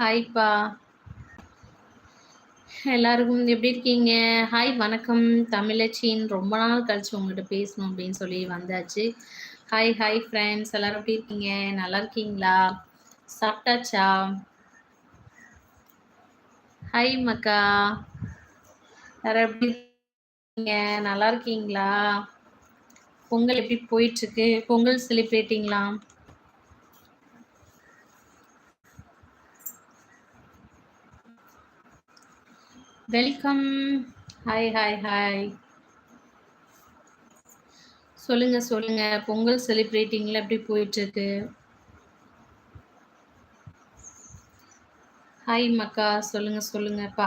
ஹாய்ப்பா. எல்லாருக்கும் எப்படி இருக்கீங்க? ஹாய் வணக்கம். தமிழச்சின் ரொம்ப நாள் கழிச்சு உங்கள்கிட்ட பேசணும் அப்படின்னு சொல்லி வந்தாச்சு. ஹாய் ஹாய் ஃப்ரெண்ட்ஸ் எல்லாரும் எப்படி இருக்கீங்க? நல்லா இருக்கீங்களா? சாப்பிட்டாச்சா? ஹாய் மக்கா. வேற எப்படி இருக்கீங்க? நல்லா இருக்கீங்களா? பொங்கல் எப்படி போயிட்டுருக்கு பொங்கல் செலிப்ரேட்டிங்களா வெல்கம். ஹாய் ஹாய் ஹாய் சொல்லுங்க சொல்லுங்க. பொங்கல் செலிப்ரேட்டிங்ல எப்படி போயிட்டு இருக்கு ஹாய் மக்கா. சொல்லுங்க சொல்லுங்கப்பா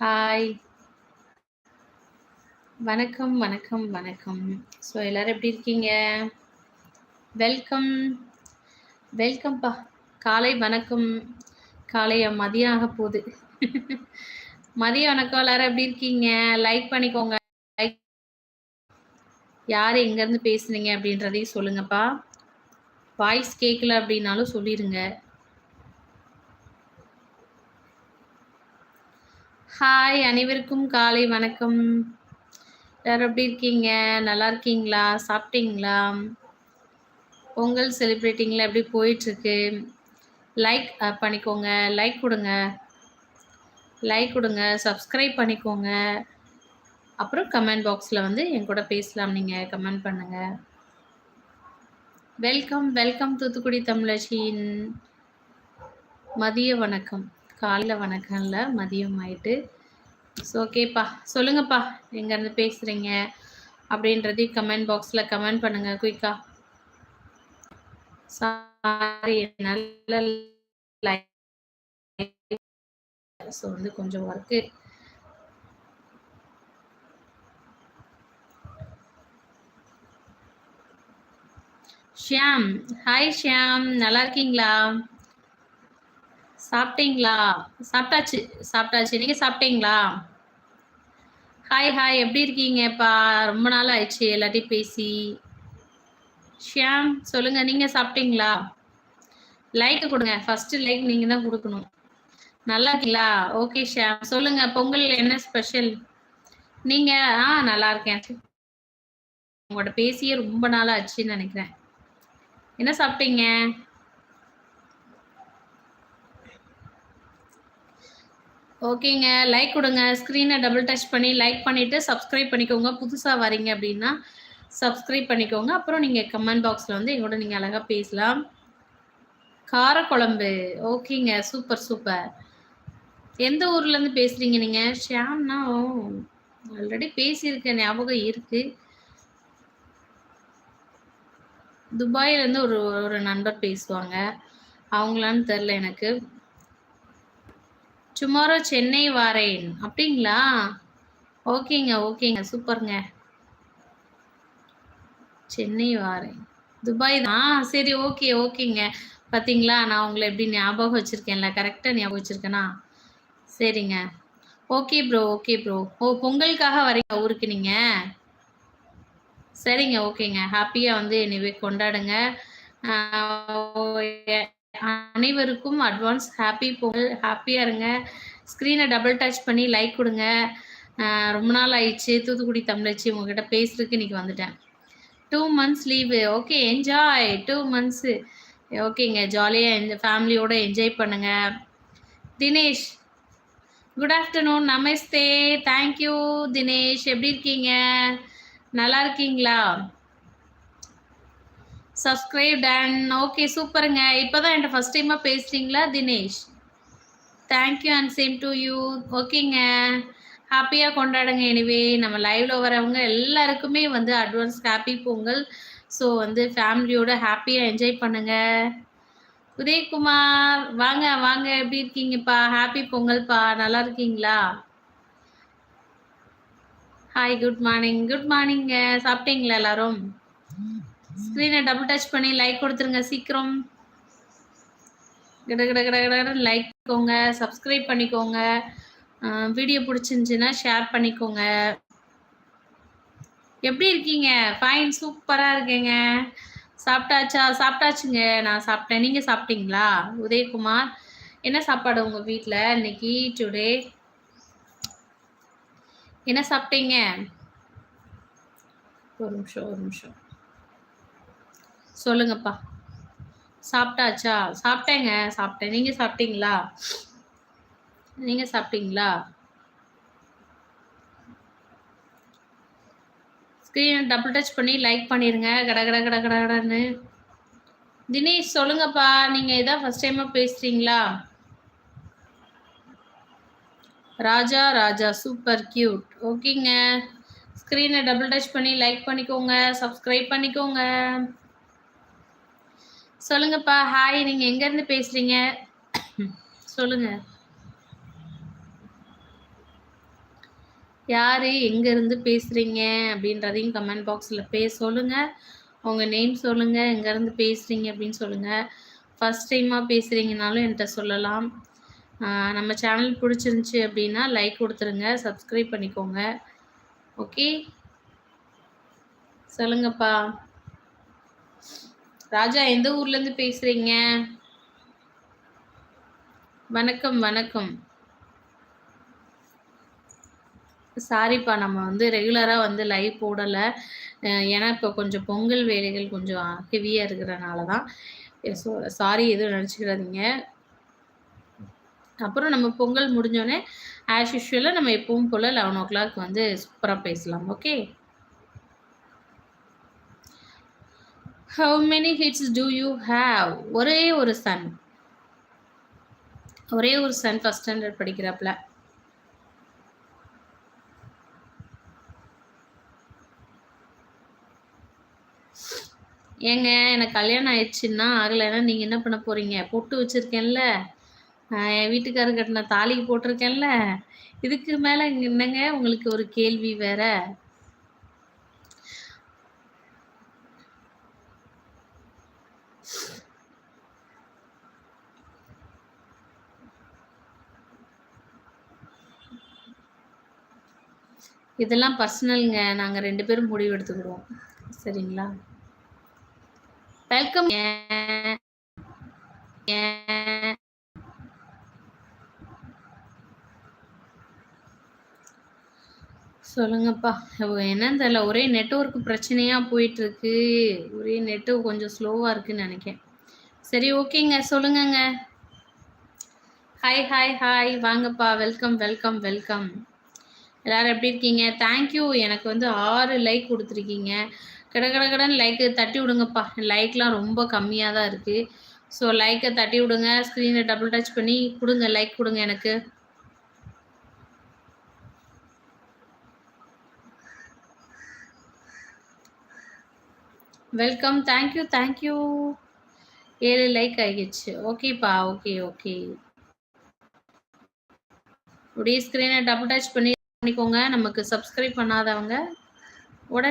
ஹாய் வணக்கம் வணக்கம் வணக்கம். ஸோ எல்லாரும் எப்படி இருக்கீங்க? வெல்கம். வெல்கம்ப்பா. காலை வணக்கம். காலை மதியம் ஆக போகுது. மதிய வணக்கம் எல்லாரும் எப்படி இருக்கீங்க? லைக் பண்ணிக்கோங்க. லைக் யார் எங்கேருந்து பேசுனீங்க அப்படின்றதையும் சொல்லுங்கப்பா. வாய்ஸ் கேட்கல அப்படின்னாலும் சொல்லிடுங்க ஹாய் அனைவருக்கும் காலை வணக்கம். எல்லாரும் எப்படி இருக்கீங்க? நல்லா இருக்கீங்களா? சாப்பிட்டீங்களா? பொங்கல் செலிப்ரேட்டிங்கில் எப்படி போயிட்டுருக்கு? லைக் பண்ணிக்கோங்க. லைக் கொடுங்க. லைக் கொடுங்க. சப்ஸ்கிரைப் பண்ணிக்கோங்க. அப்புறம் கமெண்ட் பாக்ஸில் வந்து என் கூட பேசலாம். நீங்கள் கமெண்ட் பண்ணுங்கள் வெல்கம் வெல்கம் தூத்துக்குடி தமிழச்சியின் மதிய வணக்கம். காலையில் வணக்கம் இல்லை மதியம் ஆயிட்டு. ஸோ ஓகேப்பா சொல்லுங்கப்பா. எங்கேருந்து பேசுகிறீங்க அப்படின்றதையும் கமெண்ட் பாக்ஸில் கமெண்ட் பண்ணுங்கள் குயிக்காக சாரி நல்ல ஸோ வந்து கொஞ்சம் ஒர்க்கு ஷியாம் ஹாய் ஷியாம் நல்லா இருக்கீங்களா? சாப்பிட்டீங்களா? சாப்பிட்டாச்சு சாப்பிட்டாச்சு. இன்னைக்கு சாப்பிட்டீங்களா? ஹாய் ஹாய் எப்படி இருக்கீங்கப்பா? ரொம்ப நாள் ஆயிடுச்சு எல்லாத்தையும் பேசி. ஷியாம் சொல்லுங்க நீங்க சாப்பிட்டீங்களா? லைக் கொடுங்க. ஃபர்ஸ்ட் லைக் நீங்க தான் கொடுக்கணும். நல்லா இருக்கீங்களா? ஓகே ஷியாம். சொல்லுங்க பொங்கல் என்ன ஸ்பெஷல் நீங்க ஆ நல்லா இருக்கேன். உங்களோட பேசியே ரொம்ப நாள் ஆச்சுன்னு நினைக்கிறேன். என்ன சாப்பிட்டீங்க? ஓகேங்க லைக் கொடுங்க. ஸ்க்ரீனை டபுள் டச் பண்ணி லைக் பண்ணிவிட்டு சப்ஸ்கிரைப் பண்ணிக்கோங்க. புதுசாக வரீங்க அப்படின்னா சப்ஸ்கிரைப் பண்ணிக்கோங்க. அப்புறம் நீங்கள் கமெண்ட் பாக்ஸில் வந்து எங்களோட நீங்கள் அழகாக பேசலாம். காரக்குழம்பு. ஓகேங்க. சூப்பர் சூப்பர் எந்த ஊர்லேருந்து பேசுகிறீங்க நீங்கள் ஷியாம்னா ஆல்ரெடி பேசியிருக்க ஞாபகம் இருக்குது துபாயிலேருந்து ஒரு ஒரு நண்பர் பேசுவாங்க. அவங்களான்னு தெரில எனக்கு. டுமாரோ சென்னை வாரேன். அப்படிங்களா? ஓகேங்க ஓகேங்க. சூப்பருங்க சென்னை வாரேன். துபாய் தான். சரி ஓகே ஓகேங்க பார்த்தீங்களா நான் உங்களை எப்படி ஞாபகம் வச்சுருக்கேன்ல? கரெக்டாக ஞாபகம் வச்சுருக்கேனா? சரிங்க. ஓகே ப்ரோ ஓகே ப்ரோ ஓ பொங்கலுக்காக வரீங்க ஊருக்கு நீங்கள் சரிங்க ஓகேங்க ஹாப்பியாக வந்து என்னை கொண்டாடுங்க. அனைவருக்கும் அட்வான்ஸ் ஹாப்பி பொங்கல் ஹாப்பியாக இருங்க. ஸ்க்ரீனை டபுள் டச் பண்ணி லைக் கொடுங்க. ரொம்ப நாள் ஆயிடுச்சு. தூத்துக்குடி தமிழச்சி உங்ககிட்ட பேசுறதுக்கு இன்னைக்கு வந்துட்டேன். Two months leave okay enjoy two months ஓகேங்க ஜாலியாக எந்த ஃபேமிலியோடு என்ஜாய் பண்ணுங்கள் தினேஷ் குட் ஆஃப்டர்நூன் நமஸ்தே தேங்க்யூ தினேஷ் எப்படி இருக்கீங்க? நல்லா இருக்கீங்களா? சப்ஸ்கிரைப் அண்ட் ஓகே சூப்பருங்க இப்போ தான் என்கிட்ட ஃபஸ்ட் டைமாக பேசுகிறீங்களா Dinesh thank you and same to you ஓகேங்க ஹாப்பியாக கொண்டாடுங்க. எனிவே நம்ம லைவ்ல வரவங்க எல்லாருக்குமே வந்து அட்வான்ஸ் ஹாப்பி பொங்கல். ஸோ வந்து ஃபேமிலியோட ஹாப்பியாக என்ஜாய் பண்ணுங்க. உதயகுமார் வாங்க வாங்க. எப்படி இருக்கீங்கப்பா? ஹாப்பி பொங்கல்ப்பா நல்லா இருக்கீங்களா? ஹாய் குட் மார்னிங் குட் மார்னிங்க சாப்பிட்டீங்களா எல்லாரும்? ஸ்க்ரீனை டபுள் டச் பண்ணி லைக் கொடுத்துருங்க சீக்கிரம். கிட கிட கிட கிட லைக் பண்ணிக்கோங்க சப்ஸ்கிரைப் பண்ணிக்கோங்க. வீடியோ பிடிச்சிருந்துச்சின்னா ஷேர் பண்ணிக்கோங்க. எப்படி இருக்கீங்க? ஃபைன் சூப்பராக இருக்கேங்க. சாப்பிட்டாச்சா? சாப்பிட்டாச்சுங்க. நான் சாப்பிட்டேன். நீங்கள் சாப்பிட்டீங்களா? உதயகுமார் என்ன சாப்பாடு உங்கள் வீட்டில் இன்னைக்கு டுடே என்ன சாப்பிட்டீங்க? ஒரு நிமிஷம் ஒரு நிமிஷம். சொல்லுங்கப்பா. சாப்பிட்டாச்சா? சாப்பிட்டேங்க. சாப்பிட்டேன். நீங்கள் சாப்பிட்டீங்களா? நீங்கள் சாப்பிட்டீங்களா? ஸ்க்ரீனை டபுள் டச் பண்ணி லைக் பண்ணிடுங்க கட கட கட கட கடன்னு. தினேஷ் சொல்லுங்கப்பா. நீங்கள் இதான் ஃபஸ்ட் டைமாக பேசுகிறீங்களா ராஜா ராஜா சூப்பர் கியூட் ஓகேங்க. ஸ்க்ரீனை டபுள் டச் பண்ணி லைக் பண்ணிக்கோங்க. சப்ஸ்கிரைப் பண்ணிக்கோங்க. சொல்லுங்கப்பா. ஹாய் நீங்கள் எங்கேருந்து பேசுகிறீங்க சொல்லுங்கள் யார்? எங்கேருந்து பேசுகிறீங்க அப்படின்றதையும் கமெண்ட் பாக்ஸில் பே சொல்லுங்கள் உங்கள் நேம் சொல்லுங்கள் எங்கேருந்து பேசுகிறீங்க அப்படின்னு சொல்லுங்கள் ஃபஸ்ட் டைமாக பேசுகிறீங்கனாலும் என்கிட்ட சொல்லலாம். நம்ம சேனல் பிடிச்சிருந்துச்சி அப்படின்னா லைக் கொடுத்துருங்க. சப்ஸ்கிரைப் பண்ணிக்கோங்க. ஓகே சொல்லுங்கப்பா. ராஜா எந்த ஊர்லேருந்து பேசுகிறீங்க வணக்கம் வணக்கம். சாரிப்பா நம்ம வந்து ரெகுலராக வந்து லைவ் போடலை. ஏன்னா இப்போ கொஞ்சம் பொங்கல் வேலைகள் கொஞ்சம் ஹெவியாக இருக்கிறனால தான். ஸோ சாரி எதுவும் நினச்சிக்கிறாதீங்க அப்புறம் நம்ம பொங்கல் முடிஞ்சோடனே ஆஸ் யூஷுவலாக நம்ம எப்பவும் போல் லெவன் ஓ கிளாக் வந்து சூப்பராக பேசலாம் okay how many hits do you have ஒரே ஒரு சன் ஒரே ஒரு சன் ஃபஸ்ட் ஸ்டாண்டர்ட் படிக்கிறப்பல. ஏங்க எனக்கு கல்யாணம் ஆயிடுச்சுன்னா ஆகலைன்னா நீங்கள் என்ன பண்ண போகிறீங்க பொட்டு வச்சுருக்கேன்ல. என் வீட்டுக்காரர் கட்டின தாலி போட்டிருக்கேன்ல. இதுக்கு மேலே என்னங்க? உங்களுக்கு ஒரு கேள்வி வேற. இதெல்லாம் பர்சனலுங்க நாங்கள் ரெண்டு பேரும் முடிவு எடுத்துக்கிடுவோம். சரிங்களா? வெல்கம் சொல்லுங்கப்பா. என்னன்னு தெரியல. ஒரே நெட்ஒர்க் போயிட்டு இருக்கு ஒரே நெட்டு கொஞ்சம் ஸ்லோவா இருக்குன்னு நினைக்கிறேன். சரி ஓகேங்க. சொல்லுங்கங்க. ஹாய் ஹாய் ஹாய் வாங்கப்பா. வெல்கம் வெல்கம் வெல்கம் எல்லாரும் எப்படி இருக்கீங்க? தேங்க்யூ எனக்கு வந்து ஆறு லைக் கொடுத்துருக்கீங்க. கிட கிட கடன் லைக்கு தட்டி விடுங்கப்பா. லைக்லாம் ரொம்ப கம்மியாக தான் இருக்குது ஸோ லைக்கை தட்டி விடுங்க. ஸ்க்ரீனை டபுள் டச் பண்ணி கொடுங்க. லைக் கொடுங்க எனக்கு. Welcome thank you thank you ஏழு லைக் ஆகிடுச்சு ஓகேப்பா ஓகே ஓகே அப்படியே ஸ்க்ரீனை டபுள் டச் பண்ணி பண்ணிக்கோங்க. நமக்கு சப்ஸ்கிரைப் பண்ணாதவங்க உடனே